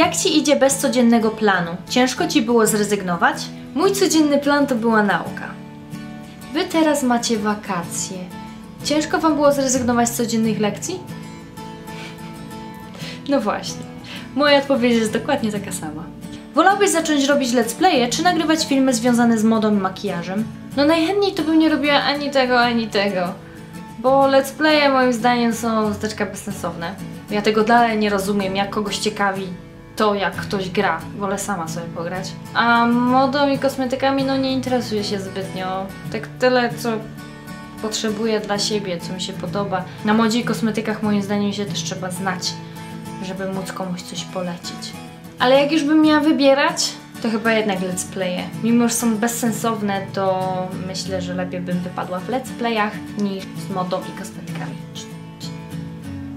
Jak ci idzie bez codziennego planu? Ciężko ci było zrezygnować? Mój codzienny plan to była nauka. Wy teraz macie wakacje. Ciężko wam było zrezygnować z codziennych lekcji? No właśnie. Moja odpowiedź jest dokładnie taka sama. Wolałbyś zacząć robić let's playe, czy nagrywać filmy związane z modą i makijażem? No najchętniej to bym nie robiła ani tego, ani tego. Bo let's playe moim zdaniem są zdeczka bezsensowne. Ja tego dalej nie rozumiem, jak kogoś ciekawi to, jak ktoś gra. Wolę sama sobie pograć. A modą i kosmetykami no nie interesuję się zbytnio. Tak tyle, co potrzebuję dla siebie, co mi się podoba. Na modzie i kosmetykach moim zdaniem się też trzeba znać, żeby móc komuś coś polecić. Ale jak już bym miała wybierać, to chyba jednak let's playe. Mimo, że są bezsensowne, to myślę, że lepiej bym wypadła w let's playach niż z modą i kosmetykami.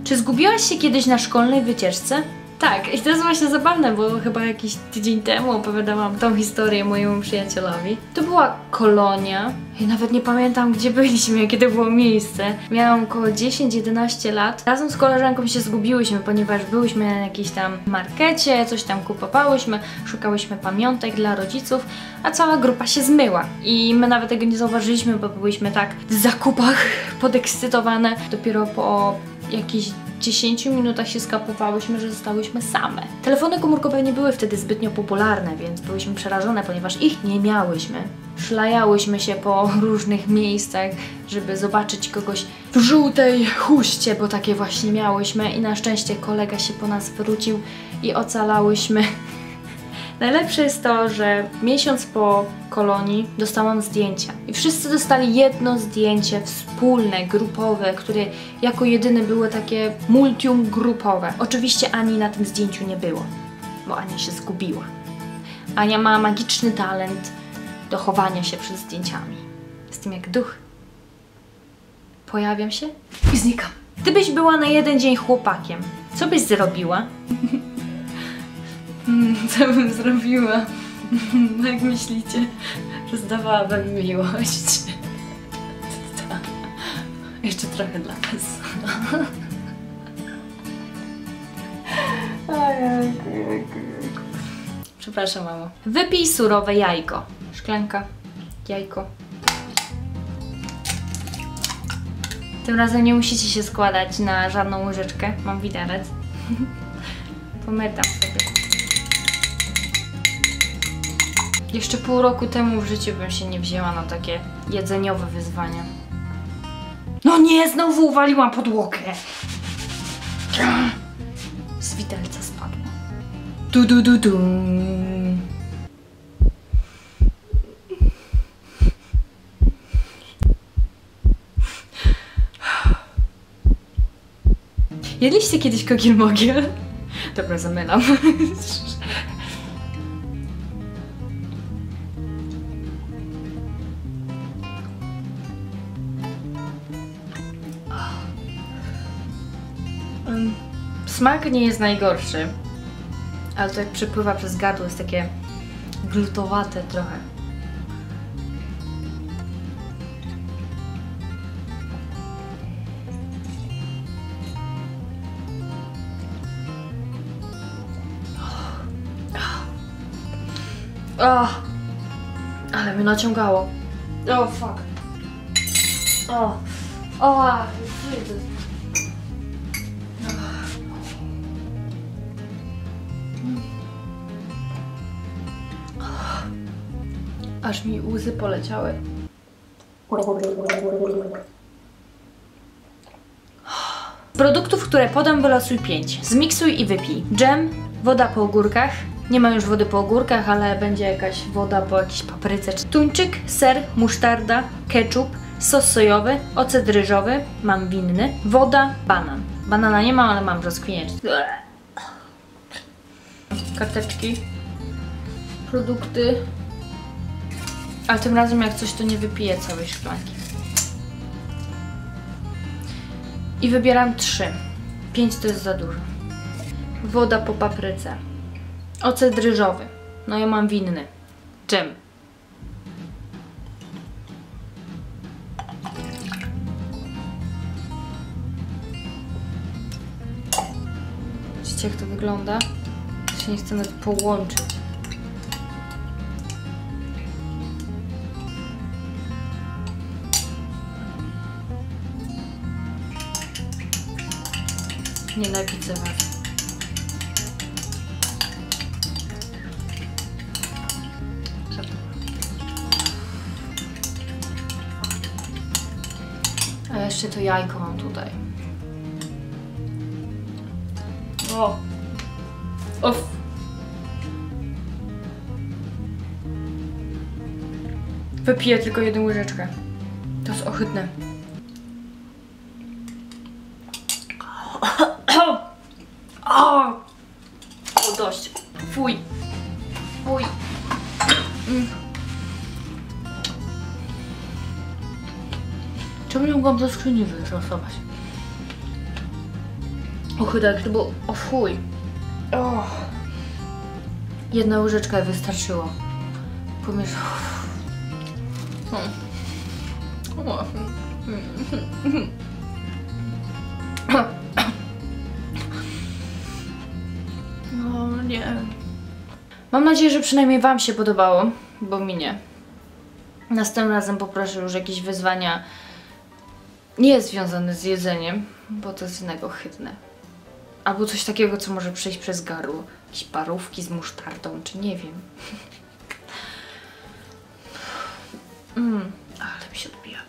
Czy zgubiłaś się kiedyś na szkolnej wycieczce? Tak, i to jest właśnie zabawne, bo chyba jakiś tydzień temu opowiadałam tą historię mojemu przyjacielowi. To była kolonia. I nawet nie pamiętam, gdzie byliśmy, jakie to było miejsce. Miałam około 10-11 lat. Razem z koleżanką się zgubiłyśmy, ponieważ byłyśmy na jakiejś tam markecie, coś tam kupowałyśmy, szukałyśmy pamiątek dla rodziców, a cała grupa się zmyła. I my nawet tego nie zauważyliśmy, bo byłyśmy tak w zakupach podekscytowane. Dopiero po jakichś 10 minutach się skapowałyśmy, że zostałyśmy same. Telefony komórkowe nie były wtedy zbytnio popularne, więc byłyśmy przerażone, ponieważ ich nie miałyśmy. Szlajałyśmy się po różnych miejscach, żeby zobaczyć kogoś w żółtej chuście, bo takie właśnie miałyśmy i na szczęście kolega się po nas wrócił i ocalałyśmy. Najlepsze jest to, że miesiąc po kolonii dostałam zdjęcia. I wszyscy dostali jedno zdjęcie wspólne, grupowe, które jako jedyne były takie multium grupowe. Oczywiście Ani na tym zdjęciu nie było, bo Ania się zgubiła. Ania ma magiczny talent do chowania się przed zdjęciami. Jestem jak duch. Pojawiam się i znikam. Gdybyś była na jeden dzień chłopakiem, co byś zrobiła? Co bym zrobiła? Jak myślicie, że zdawałabym miłość? Tak. Jeszcze trochę dla was. Przepraszam, mamo. Wypij surowe jajko. Szklanka, jajko. Tym razem nie musicie się składać na żadną łyżeczkę. Mam widelec. Pomytam sobie. Jeszcze pół roku temu w życiu bym się nie wzięła na takie jedzeniowe wyzwania. No nie, znowu uwaliłam podłogę. Z widelca spadło. Du du du du. Jedliście kiedyś kokiel mogiel? Dobra, zamylam. Smak nie jest najgorszy, ale to jak przepływa przez gardło jest takie glutowate trochę. O, ale mnie naciągało. O, fuck. O, o, a, Aż mi łzy poleciały. Z produktów, które podam, wylosuj 5. Zmiksuj i wypij. Dżem, woda po ogórkach. Nie ma już wody po ogórkach, ale będzie jakaś woda po jakiejś papryce. Tuńczyk, ser, musztarda, ketchup, sos sojowy, ocet ryżowy, mam winny, woda, banan. Banana nie mam, ale mam brzoskwinię. Karteczki. Produkty. Ale tym razem jak coś to nie wypiję całej szklanki. I wybieram trzy. Pięć to jest za dużo. Woda po papryce. Ocet ryżowy. No ja mam winny. Dżem. Widzicie jak to wygląda? się nie chcę nawet połączyć. Nienawidzę was. A jeszcze to jajko mam tutaj. O! Of. Wypiję tylko jedną łyżeczkę. To jest ohydne. O! O, dość. Fuj. Fuj. Mm. Czemu nie mogłam do skrzyni wylosować? Ohydne, jak to było... O fuj. O. Jedna łyżeczka wystarczyło. Pomiesz... No nie. Mam nadzieję, że przynajmniej Wam się podobało, bo mi nie. Następnym razem poproszę już jakieś wyzwania nie związane z jedzeniem, bo to jest innego chydne. Albo coś takiego, co może przejść przez gardło. Jakieś parówki z musztardą, czy nie wiem. Mm, ale mi się odbija.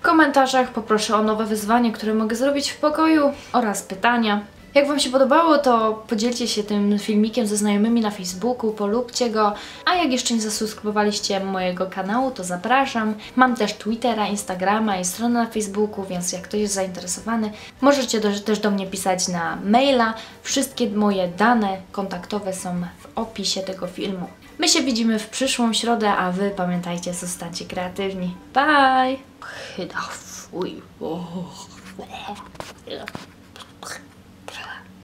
W komentarzach poproszę o nowe wyzwanie, które mogę zrobić w pokoju oraz pytania. Jak Wam się podobało, to podzielcie się tym filmikiem ze znajomymi na Facebooku, polubcie go, a jak jeszcze nie zasubskrybowaliście mojego kanału, to zapraszam. Mam też Twittera, Instagrama i stronę na Facebooku, więc jak ktoś jest zainteresowany, możecie do, też do mnie pisać na maila. Wszystkie moje dane kontaktowe są w opisie tego filmu. My się widzimy w przyszłą środę, a Wy pamiętajcie, zostańcie kreatywni. Bye! Chyba.